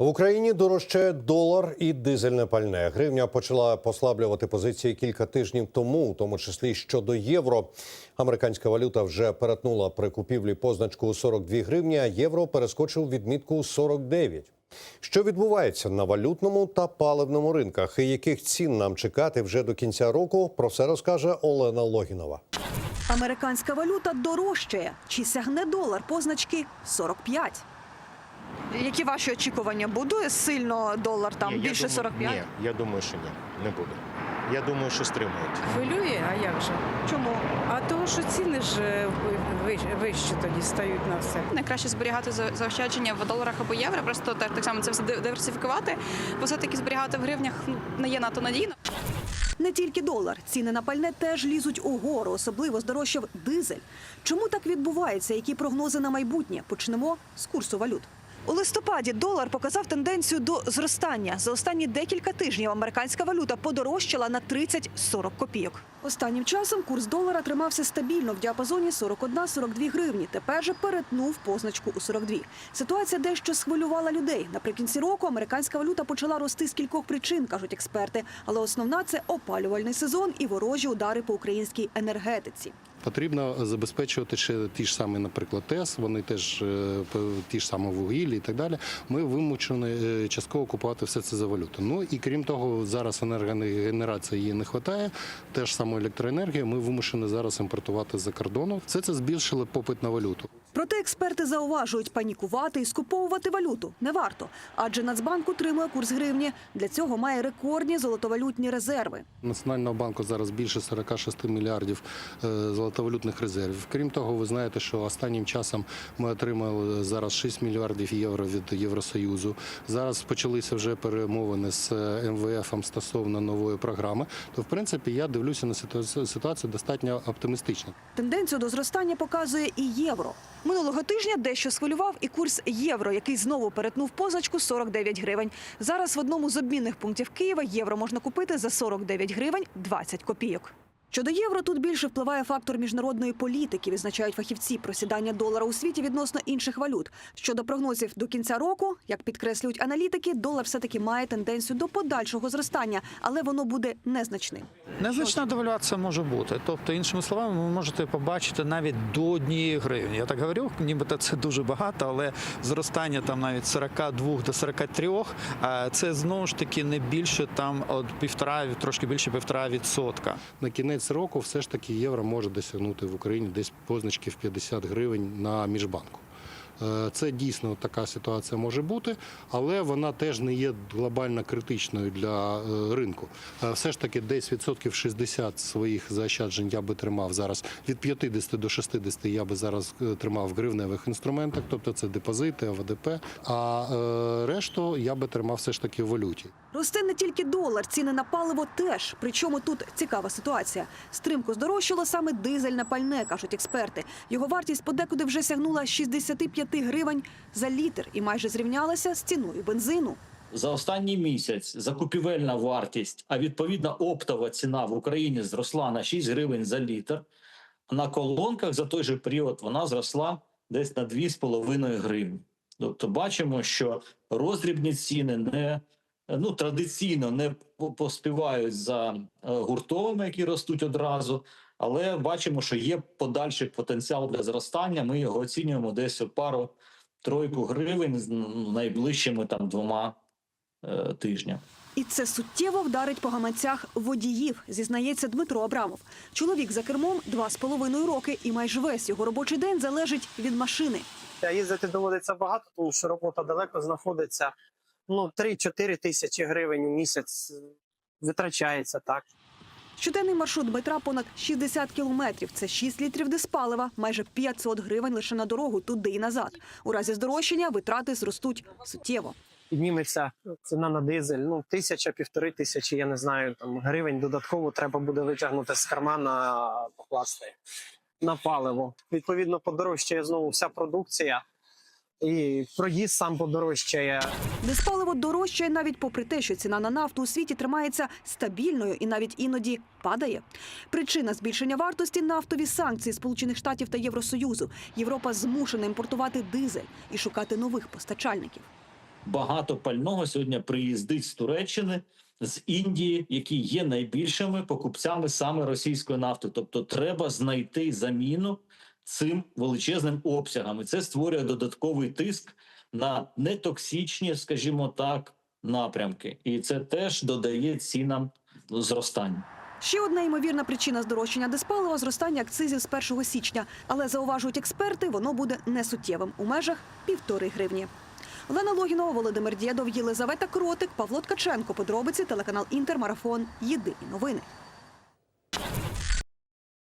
В Україні дорожчає долар і дизельне пальне. Гривня почала послаблювати позиції кілька тижнів тому, у тому числі щодо євро. Американська валюта вже перетнула при купівлі позначку у 42 гривні, а євро перескочив відмітку у 49. Що відбувається на валютному та паливному ринках, і яких цін нам чекати вже до кінця року? Про все розкаже Олена Логінова. Американська валюта дорожчає. Чи сягне долар позначки 45? Які ваші очікування? Буде сильно долар там Ні, я більше думаю- 45? Ні, я думаю, що ні, не буде. Я думаю, що стримують. Хвилює, а як же? Чому? А того, що ціни ж е, ви- ви- вищі тоді стають на все. Найкраще зберігати за- заощадження в доларах або євро. Просто так, так само це все диверсифікувати, бо все-таки зберігати в гривнях ну, не є надто надійно. Не тільки долар, ціни на пальне теж лізуть угору, особливо здорожчав дизель. Чому так відбувається? Які прогнози на майбутнє? Почнемо з курсу валют. У листопаді долар показав тенденцію до зростання. За останні декілька тижнів американська валюта подорожчала на 30-40 копійок. Останнім часом курс долара тримався стабільно в діапазоні 41-42 гривні. Тепер же перетнув позначку у 42. Ситуація дещо схвилювала людей. Наприкінці року американська валюта почала рости з кількох причин, кажуть експерти. Але основна це опалювальний сезон і ворожі удари по українській енергетиці. Потрібно забезпечувати ще ті ж самі, наприклад, ТЕС, вони теж е, ті ж самі вугіллі і так далі. Ми вимучені е, частково купувати все це за валюту. Ну і крім того, зараз енергогенерації її не вистачає. Теж саме електроенергія. Ми вимушені зараз імпортувати з-за кордону. Все це збільшило попит на валюту. Проте експерти зауважують, панікувати і скуповувати валюту не варто, адже Нацбанк утримує курс гривні. Для цього має рекордні золотовалютні резерви. Національного банку зараз більше 46 мільярдів е, золотовалютних резервів. Крім того, ви знаєте, що останнім часом ми отримали зараз 6 мільярдів євро від Євросоюзу. Зараз почалися вже перемовини з е, МВФ стосовно нової програми. То в принципі я дивлюся на ситуацію, ситуацію достатньо оптимістично. Тенденцію до зростання показує і євро. Минулого тижня дещо схвилював і курс євро, який знову перетнув позначку 49 гривень. Зараз в одному з обмінних пунктів Києва євро можна купити за 49 гривень 20 копійок. Щодо євро, тут більше впливає фактор міжнародної політики, відзначають фахівці просідання долара у світі відносно інших валют. Щодо прогнозів до кінця року, як підкреслюють аналітики, долар все-таки має тенденцію до подальшого зростання, але воно буде незначним. Незначна девальвація може бути. Тобто, іншими словами, ви можете побачити навіть до однієї гривні. Я так говорю, нібито це дуже багато, але зростання там навіть 42 до 43, а це знову ж таки не більше там от півтора, трошки більше півтора відсотка. На кінець року все ж таки євро може досягнути в Україні десь позначки в 50 гривень на міжбанку. Е, Це дійсно така ситуація може бути, але вона теж не є глобально критичною для е, ринку. Е, Все ж таки, десь відсотків 60 своїх заощаджень я би тримав зараз від 50 до 60 я би зараз тримав в гривневих інструментах, тобто це депозити, ОВДП. А решту я би тримав все ж таки в валюті. Росте не тільки долар, ціни на паливо теж. Причому тут цікава ситуація. Стрімко здорожчало саме дизельне пальне, кажуть експерти. Його вартість подекуди вже сягнула 65 гривень за літр і майже зрівнялася з ціною бензину. За останній місяць закупівельна вартість, а відповідно оптова ціна в Україні зросла на 6 гривень за літр. На колонках за той же період вона зросла десь на 2,5 гривні. Тобто бачимо, що роздрібні ціни не ну традиційно не по- поспівають за е, гуртовими, які ростуть одразу. Але бачимо, що є подальший потенціал для зростання. Ми його оцінюємо десь у пару тройку гривень з найближчими там двома е, тижнями. І це суттєво вдарить по гаманцях водіїв, зізнається Дмитро Абрамов. Чоловік за кермом два з половиною роки, і майже весь його робочий день залежить від машини. Їздити доводиться багато, тому що робота далеко знаходиться. Ну, 3-4 тисячі гривень у місяць е, витрачається так. Щоденний маршрут Дмитра понад 60 кілометрів. Це 6 літрів диспалива, майже 500 гривень лише на дорогу туди і назад. У разі здорожчання витрати зростуть суттєво. Підніметься ціна на дизель. Ну, тисяча, півтори тисячі, я не знаю, там гривень додатково треба буде витягнути з кармана, покласти на паливо. Відповідно, подорожчає знову вся продукція. І проїзд сам подорожчає. Диспаливо дорожчає навіть попри те, що ціна на нафту у світі тримається стабільною і навіть іноді падає. Причина збільшення вартості нафтові санкції Сполучених Штатів та Євросоюзу. Європа змушена імпортувати дизель і шукати нових постачальників. багато пального сьогодні приїздить з Туреччини, з Індії, які є найбільшими покупцями саме російської нафти. Тобто, треба знайти заміну цим величезним обсягам, і це створює додатковий тиск на нетоксичні, скажімо так, напрямки, і це теж додає цінам зростання. Ще одна ймовірна причина здорожчання диспалива – зростання акцизів з 1 січня. Але зауважують експерти, воно буде несуттєвим у межах півтори гривні. Олена Логінова, Володимир Дєдов, Єлизавета Кротик, Павло Ткаченко. Подробиці телеканал Інтермарафон. Єдині новини.